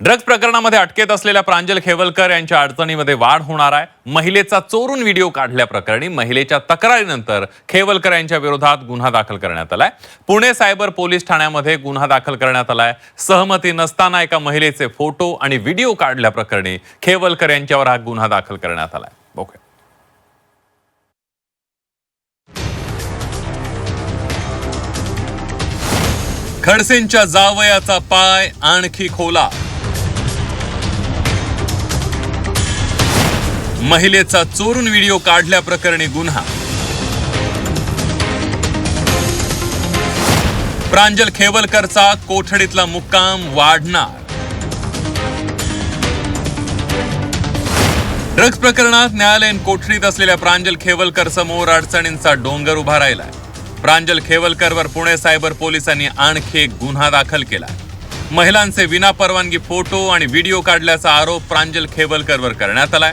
Drugs प्रकरणामध्ये अटकेत असलेल्या प्रांजल खेवलकर यांच्या अडचणीमध्ये वाढ होणार आहे. महिलेचा चोरून व्हिडिओ काढल्याप्रकरणी महिलेच्या तक्रारीनंतर खेवलकर यांच्या विरोधात गुन्हा दाखल करण्यात आलाय. पुणे सायबर पोलीस ठाण्यामध्ये गुन्हा दाखल करण्यात आलाय. सहमती नसताना एका महिलेचे फोटो आणि व्हिडिओ काढल्याप्रकरणी खेवलकर यांच्यावर हा गुन्हा दाखल करण्यात आलाय. ओके. खडसेंच्या जावयाचा पाय आणखी खोला. महिलेचा चोरून व्हिडिओ काढल्याप्रकरणी गुन्हा. प्रांजल खेवलकरचा कोठडीतला मुक्काम वाढणार. ड्रग्ज प्रकरणात न्यायालयीन कोठडीत असलेल्या प्रांजल खेवलकर समोर अडचणींचा डोंगर उभा राहिलाय. प्रांजल खेवलकरवर पुणे सायबर पोलिसांनी आणखी एक गुन्हा दाखल केला महिलांचे विनापरवानगी फोटो आणि व्हिडिओ काढल्याचा आरोप प्रांजल खेवलकरवर करण्यात आलाय.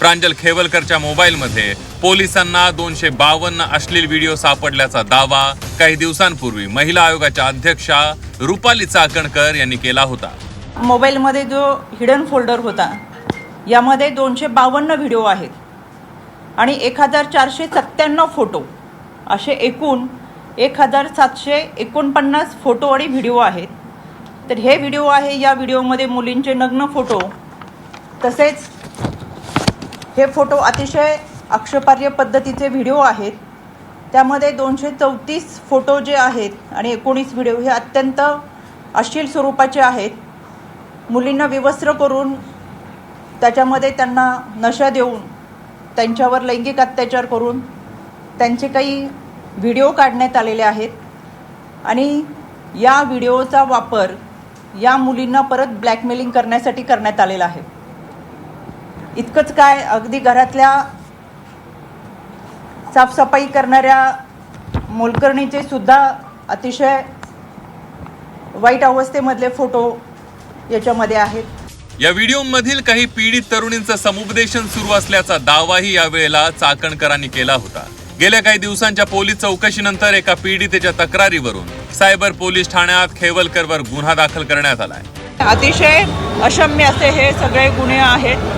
प्रांजल खेवलकरच्या मोबाईलमध्ये पोलिसांना दोनशे बावन्न अश्लील व्हिडिओ सापडल्याचा दावा काही दिवसांपूर्वी महिला आयोगाच्या अध्यक्षा रुपाली चाकणकर यांनी केला होता. मोबाईलमध्ये जो हिडन फोल्डर होता यामध्ये दोनशे बावन्न व्हिडिओ आहेत आणि एक हजार चारशे सत्त्याण्णव फोटो असे एकूण एक हजार सातशे एकोणपन्नास फोटो आणि व्हिडिओ आहेत. तर हे व्हिडिओ आहे या व्हिडिओमध्ये मुलींचे नग्न फोटो तसेच हे फोटो अतिशय अक्षपार्य पद्धतीचे व्हिडिओ आहेत. त्यामध्ये दोनशे चौतीस फोटो जे आहेत आणि एकोणीस व्हिडिओ हे अत्यंत अश्लील स्वरूपाचे आहेत. मुलींना विवस्त्र करून त्याच्यामध्ये त्यांना नशा देऊन त्यांच्यावर लैंगिक अत्याचार करून त्यांचे काही व्हिडिओ काढण्यात आलेले आहेत. आणि या व्हिडिओचा वापर या मुलींना परत ब्लॅकमेलिंग करण्यासाठी करण्यात आलेला आहे. इतकंच काय अगदी घरातल्या साफसफाई करणाऱ्या मोलकर्णीचे सुद्धा अतिशय वाईट अवस्थेमधले फोटो याच्यामध्ये आहेत. या व्हिडिओमधील काही पीडित तरुणींचं समुपदेशन सुरू असल्याचा दावाही यावेळेला चाकणकरांनी केला होता. गेल्या काही दिवसांच्या पोलीस चौकशीनंतर एका पीडितेच्या तक्रारीवरून सायबर पोलीस ठाण्यात खेवलकरवर गुन्हा दाखल करण्यात आलाय. अतिशय अक्षम्य असे हे सगळे गुन्हे आहेत.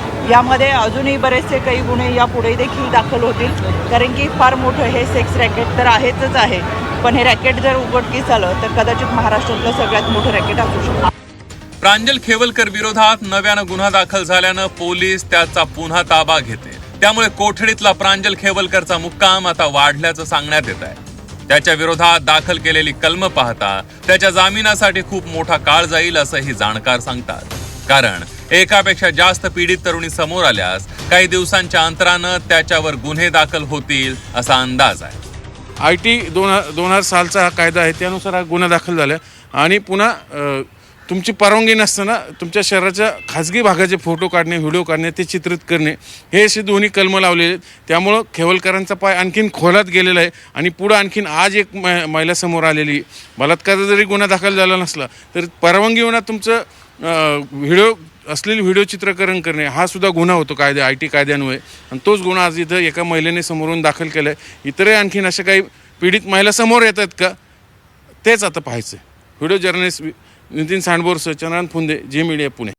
यामध्ये अजूनही बरेचसे काही गुन्हे यापुढे देखील दाखल होतील. कारण की फार मोठं हे सेक्स रॅकेट तर आहेतच आहे. पण हे रॅकेट जर उघडकीस आलं तर कदाचित महाराष्ट्रातलं सगळ्यात मोठं रॅकेट असू शकतं. प्रांजल खेवलकर विरोधात नव्यानं गुन्हा दाखल झाल्यानं पोलीस त्याचा पुन्हा ताबा घेते. त्यामुळे कोठडीतला प्रांजल खेवलकरचा मुक्काम आता वाढल्याचं सांगण्यात येत आहे. त्याच्या विरोधात दाखल केलेली कलम पाहता त्याच्या जामिनासाठी खूप मोठा काळ जाईल असंही जाणकार सांगतात. कारण एकापेक्षा जास्त पीडित तरुणी समोर आल्यास काही दिवसांच्या अंतरानं त्याच्यावर गुन्हे दाखल होतील असा अंदाज आहे. आय टी दोन दोन हजार सालचा हा कायदा आहे त्यानुसार हा गुन्हा दाखल झाला आणि पुन्हा अ, तुमची परवानगी नसताना तुमच्या शहराच्या खाजगी भागाचे फोटो काढणे व्हिडिओ काढणे ते चित्रित करणे हे असे दोन्ही कलमं लावलेले आहेत. त्यामुळं खेवलकरांचा पाय आणखीन खोलात गेलेला आहे. आणि पुढं आणखीन आज एक म महिला समोर आलेली बलात्कार जरी गुन्हा दाखल झाला नसला तर परवानगी होणार तुमचं व्हिडिओ असलेली व्हिडिओ चित्रकरण करणे हा सुद्धा गुन्हा होतो कायद्या आय टी कायद्यान्वये आणि तोच गुन्हा आज इथं एका महिलेने समोरून दाखल केला आहे इतरही आणखीन अशा काही पीडित महिला समोर येतात का? तेच आता पाहायचं व्हिडिओ जर्नलिस्ट नितीन सांडबोरसह चंद्रान फुंदे जे मीडिया पुणे.